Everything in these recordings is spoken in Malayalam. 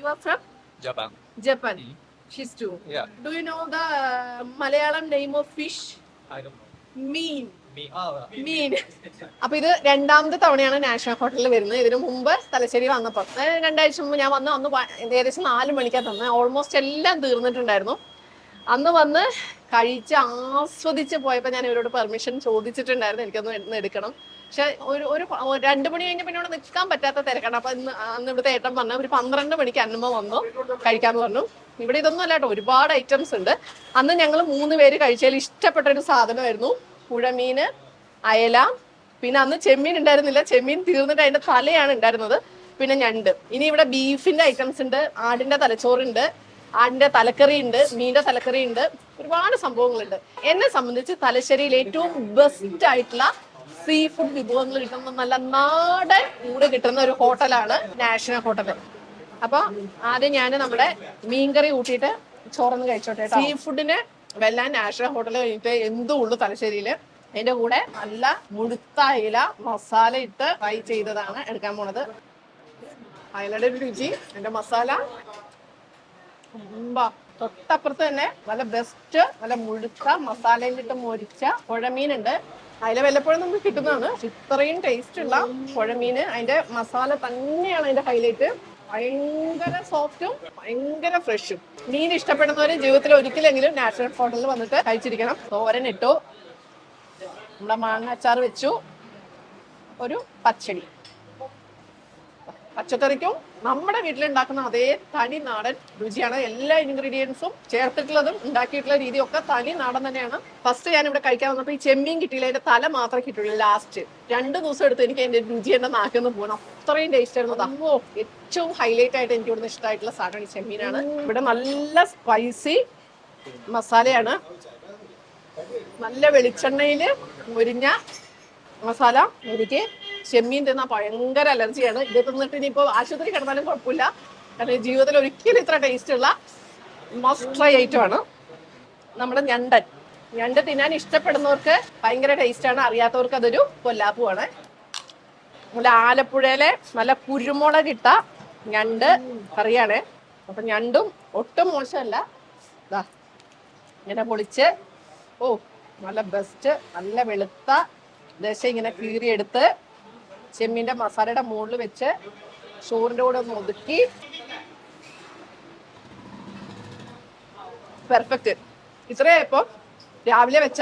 You are from Japan. Japan. Mm. She's two. Yeah, Do you know the uh, Malayalam name of fish? I don't know. Mean. മീൻ അപ്പൊ ഇത് രണ്ടാമത്തെ തവണയാണ് നാഷണൽ ഹോട്ടലിൽ വരുന്നത് ഇതിനു മുമ്പ് തലശ്ശേരി വന്നപ്പോൾ രണ്ടാഴ്ച മുമ്പ് ഞാൻ വന്ന് അന്ന് ഏകദേശം നാല് മണിക്കാ തന്നെ ഓൾമോസ്റ്റ് എല്ലാം തീർന്നിട്ടുണ്ടായിരുന്നു അന്ന് വന്ന് കഴിച്ച് ആസ്വദിച്ച് പോയപ്പോൾ ഞാൻ ഇവരോട് പെർമിഷൻ ചോദിച്ചിട്ടുണ്ടായിരുന്നു എനിക്കൊന്ന് എടുക്കണം പക്ഷെ ഒരു ഒരു രണ്ട് മണി കഴിഞ്ഞ പിന്നെ ഇവിടെ നിൽക്കാൻ പറ്റാത്ത തിരക്കാണ്. അപ്പൊ ഇന്ന് അന്ന് ഇവിടുത്തെ ഏട്ടൻ പറഞ്ഞ ഒരു പന്ത്രണ്ട് മണിക്ക് അന്നമ്മ വന്നു കഴിക്കാന്ന് പറഞ്ഞു. ഇവിടെ ഇതൊന്നും അല്ല കേട്ടോ ഒരുപാട് ഐറ്റംസ് ഉണ്ട്. അന്ന് ഞങ്ങൾ മൂന്ന് പേര് കഴിച്ചതിൽ ഇഷ്ടപ്പെട്ട ഒരു സാധനമായിരുന്നു. പുഴമീന് അയല പിന്നെ അന്ന് ചെമ്മീൻ ഉണ്ടായിരുന്നില്ല. ചെമ്മീൻ തീർന്നിട്ട് അതിന്റെ തലയാണ് ഉണ്ടായിരുന്നത്. പിന്നെ ഞണ്ട്. ഇനി ഇവിടെ ബീഫിന്റെ ഐറ്റംസ് ഉണ്ട് ആടിന്റെ തലച്ചോറുണ്ട് ആടിന്റെ തലക്കറി ഉണ്ട് മീന്റെ തലക്കറി ഉണ്ട് ഒരുപാട് സംഭവങ്ങളുണ്ട്. എന്നെ സംബന്ധിച്ച് തലശ്ശേരിയിൽ ഏറ്റവും ബെസ്റ്റ് ആയിട്ടുള്ള സീ ഫുഡ് വിഭവങ്ങൾ കിട്ടുന്ന നല്ല നാടൻ ഊട് കിട്ടുന്ന ഒരു ഹോട്ടലാണ് നാഷണൽ ഹോട്ടൽ. അപ്പൊ ആദ്യം ഞാൻ നമ്മുടെ മീൻകറി കൂട്ടിയിട്ട് ചോറൊന്ന് കഴിച്ചോട്ടെ സീ ഫുഡിന് വെല്ലാൻ നാഷണൽ ഹോട്ടൽ കഴിഞ്ഞിട്ട് എന്തും ഉള്ളു തലശ്ശേരിയിൽ. അതിന്റെ കൂടെ നല്ല മുഴുത്ത ഇല മസാല ഇട്ട് ഫ്രൈ ചെയ്തതാണ് എടുക്കാൻ പോണത്. അയലയുടെ രുചി എന്റെ മസാല. തൊട്ടപ്പുറത്ത് തന്നെ നല്ല ബെസ്റ്റ് നല്ല മുഴുത്ത മസാലയിലിട്ട് മൊരിച്ച പുഴമീനുണ്ട്. അതിൽ വല്ലപ്പോഴും നമുക്ക് കിട്ടുന്നതാണ്. ഇത്രയും ടേസ്റ്റ് ഉള്ള പുഴമീന് അതിന്റെ മസാല തന്നെയാണ് അതിന്റെ ഹൈലൈറ്റ് ഭയങ്കര സോഫ്റ്റും ഭയങ്കര ഫ്രഷും മീൻ ഇഷ്ടപ്പെടുന്നവര് ജീവിതത്തിൽ ഒരിക്കലെങ്കിലും നാച്ചുറൽ ഹോട്ടലിൽ വന്നിട്ട് കഴിച്ചിരിക്കണം. തോരൻ ഇട്ടു. നമ്മുടെ മാങ്ങ അച്ചാർ വെച്ചു. ഒരു പച്ചടി. പച്ചക്കറിക്കും നമ്മുടെ വീട്ടിലുണ്ടാക്കുന്ന അതേ തനി നാടൻ രുചിയാണ്. എല്ലാ ഇൻഗ്രീഡിയൻസും ചേർത്തിട്ടുള്ളതും ഉണ്ടാക്കിയിട്ടുള്ള രീതിയൊക്കെ ഒക്കെ തനി നാടൻ തന്നെയാണ്. ഫസ്റ്റ് ഞാൻ ഇവിടെ കഴിക്കാൻ വന്നപ്പോൾ ഈ ചെമ്മീൻ കിട്ടിയില്ല. അതിന്റെ തല മാത്രമേ കിട്ടുള്ളൂ ലാസ്റ്റ് രണ്ട് ദിവസം എടുത്ത് എനിക്ക് അതിന്റെ രുചി എന്റെ നാക്കിന്ന് പോകണം അത്രയും ടേസ്റ്റ് ആയിരുന്നു അതോ. ഏറ്റവും ഹൈലൈറ്റ് ആയിട്ട് എനിക്ക് ഇവിടുന്ന് ഇഷ്ടമായിട്ടുള്ള സാധനം ഈ ചെമ്മീനാണ്. ഇവിടെ നല്ല സ്പൈസി മസാലയാണ്. നല്ല വെളിച്ചെണ്ണയിൽ മുരിഞ്ഞ മസാല എനിക്ക് ചെമ്മീൻ തിന്നാൽ ഭയങ്കര അലർജിയാണ്. ഇത് തിന്നിട്ട് ഇനിയിപ്പോ ആശുപത്രി കിടന്നാലും കുഴപ്പമില്ല. കാരണം ജീവിതത്തിൽ ഒരിക്കലും ഇത്ര ടേസ്റ്റ് ഉള്ള മസ്റ്റ് ട്രൈ ഐറ്റം ആണ്. നമ്മുടെ ഞണ്ടൻ. ഞണ്ട് തിന്നാൻ ഇഷ്ടപ്പെടുന്നവർക്ക് ഭയങ്കര ടേസ്റ്റ് ആണ്. അറിയാത്തവർക്ക് അതൊരു കൊല്ലാപ്പുമാണ് നമ്മുടെ ആലപ്പുഴയിലെ നല്ല കുരുമുളക് ഇട്ട ഞണ്ട് കറിയാണ്. അപ്പൊ ഞണ്ടും ഒട്ടും മോശമല്ല. ഇങ്ങനെ പൊളിച്ച് ഓ നല്ല ബെസ്റ്റ് നല്ല വെളുത്ത ദശ ഇങ്ങനെ കീറിയെടുത്ത് ചെമ്മീന്റെ മസാലയുടെ മുകളിൽ വെച്ച് ചോറിന്റെ കൂടെ ഒന്ന് ഒതുക്കി. പെർഫെക്റ്റ് ഇത്രയായപ്പോ രാവിലെ വെച്ച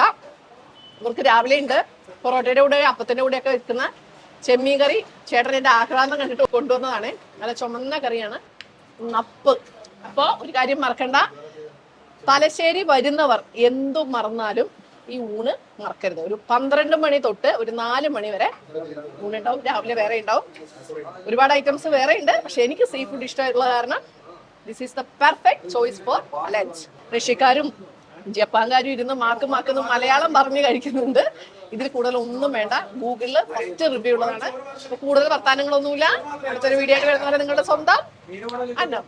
ഇവർക്ക് രാവിലെ ഉണ്ട്. പൊറോട്ടയുടെ കൂടെ അപ്പത്തിന്റെ കൂടെ ഒക്കെ വെക്കുന്ന ചെമ്മീൻ കറി ചേട്ടൻ എന്റെ ആഹ്ലാദം കണ്ടിട്ട് കൊണ്ടുവന്നതാണ്. നല്ല ചുമന്ന കറിയാണ്. നപ്പ് അപ്പോൾ ഒരു കാര്യം മറക്കണ്ട. തലശ്ശേരി വരുന്നവർ എന്തു മറന്നാലും ഈ ഊണ് മറക്കരുത്. ഒരു പന്ത്രണ്ട് മണി തൊട്ട് ഒരു നാല് മണി വരെ ഊണുണ്ടാവും. രാവിലെ വേറെ ഉണ്ടാവും. ഒരുപാട് ഐറ്റംസ് വേറെ ഉണ്ട്. പക്ഷെ എനിക്ക് സീ ഫുഡ് ഇഷ്ടമായിട്ടുള്ള കാരണം this is the perfect choice for lunch റഷ്യക്കാരും ജപ്പാൻകാരും ഇരുന്ന് മാക്ക് മാക്കുന്നു മലയാളം പറഞ്ഞു കഴിക്കുന്നുണ്ട്. ഇതിൽ കൂടുതൽ ഒന്നും വേണ്ട. ഗൂഗിളിൽ ഫസ്റ്റ് റിവ്യൂ ഉള്ളതാണ്. കൂടുതൽ വർത്താനങ്ങളൊന്നുമില്ല അടുത്തൊരു വീഡിയോ ആയിട്ട് വരുന്നവരെ നിങ്ങളുടെ സ്വന്തം അന്നം.